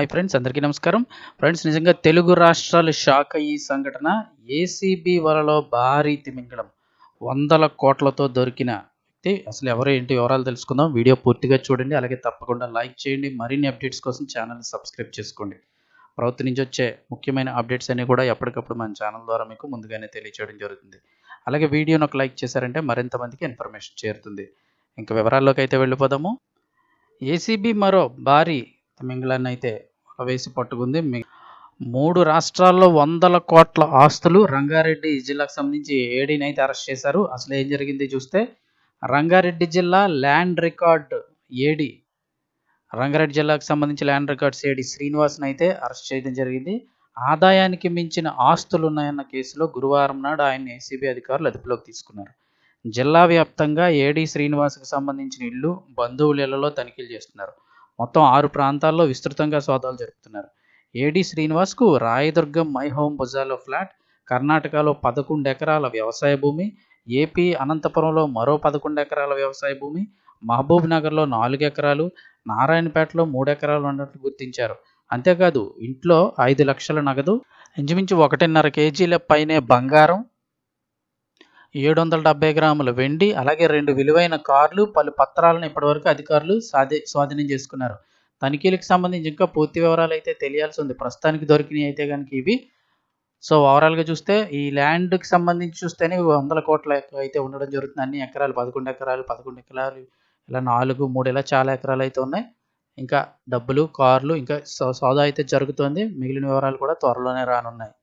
Hi friends అందరికీ నమస్కారం. Friends నిజంగా తెలుగు రాష్ట్రాలు షాక్ అయ్యి ఈ సంఘటన ఏసీబీ వలలో భారీ తిమింగళం. వందల కోట్లతో దొరికిన వ్యక్తి అసలు ఎవరు ఏంటి వివరాలు తెలుసుకుందాం. వీడియో పూర్తిగా చూడండి అలాగే తప్పకుండా లైక్ చేయండి. మరిన్ని అప్డేట్స్ కోసం ఛానల్ సబ్స్క్రైబ్ చేసుకోండి. ప్రభుత్వం నుంచి వచ్చే ముఖ్యమైన అప్డేట్స్ అన్ని కూడా ఎప్పటికప్పుడు మన ఛానల్ ద్వారా మీకు ముందుగానే తెలియచేయడం జరుగుతుంది. అలాగే వీడియోను ఒక లైక్ చేశారంటే మరింత మందికి ఇన్ఫర్మేషన్ చేరుతుంది. ఇంకా వివరాల్లోకి అయితే వెళ్ళిపోదాము. ఏసీబీ మరో భారీ తిమింగళాన్ని అయితే వేసి పట్టుకుంది. మూడు రాష్ట్రాల్లో వందల కోట్ల ఆస్తులు రంగారెడ్డి జిల్లాకు సంబంధించి ఏడీని అయితే అరెస్ట్ చేశారు. అసలు ఏం జరిగింది చూస్తే రంగారెడ్డి జిల్లా ల్యాండ్ రికార్డ్ ఏడి రంగారెడ్డి జిల్లాకు సంబంధించి ల్యాండ్ రికార్డ్స్ ఏడి శ్రీనివాస్ని అయితే అరెస్ట్ చేయడం జరిగింది. ఆదాయానికి మించిన ఆస్తులు ఉన్నాయన్న కేసులో గురువారం నాడు ఆయన ఏసీబీ అధికారులు అదుపులోకి తీసుకున్నారు. జిల్లా వ్యాప్తంగా ఏడీ శ్రీనివాస్కి సంబంధించిన ఇల్లు బంధువుల ఇళ్ళలో తనిఖీలు చేస్తున్నారు. మొత్తం ఆరు ప్రాంతాల్లో విస్తృతంగా సోదాలు జరుపుతున్నారు. ఏడి శ్రీనివాస్కు రాయదుర్గం మై హోమ్ బుజాలో ఫ్లాట్ కర్ణాటకలో పదకొండు ఎకరాల వ్యవసాయ భూమి ఏపీ అనంతపురంలో మరో పదకొండు ఎకరాల వ్యవసాయ భూమి మహబూబ్ నగర్లో నాలుగు ఎకరాలు నారాయణపేటలో మూడు ఎకరాలు ఉన్నట్లు గుర్తించారు. అంతేకాదు ఇంట్లో ఐదు లక్షల నగదు ఇంచుమించు ఒకటిన్నర కేజీల పైనే బంగారం ఏడు వందల డెబ్బై గ్రాముల వెండి అలాగే రెండు విలువైన కార్లు పలు పత్రాలను ఇప్పటివరకు అధికారులు సాధి స్వాధీనం చేసుకున్నారు. తనిఖీలకు సంబంధించి ఇంకా పూర్తి వివరాలు అయితే తెలియాల్సి ఉంది. ప్రస్తుతానికి దొరికినవి అయితే కనుక ఇవి. సో ఓవరాల్గా చూస్తే ఈ ల్యాండ్కి సంబంధించి చూస్తేనే వందల కోట్ల అయితే ఉండడం జరుగుతుంది. అన్ని ఎకరాలు పదకొండు ఎకరాలు పదకొండు ఎకరాలు ఇలా నాలుగు మూడు ఇలా చాలా ఎకరాలు అయితే ఉన్నాయి. ఇంకా డబ్బులు కార్లు ఇంకా సోదా సౌదా అయితే జరుగుతోంది. మిగిలిన వివరాలు కూడా త్వరలోనే రానున్నాయి.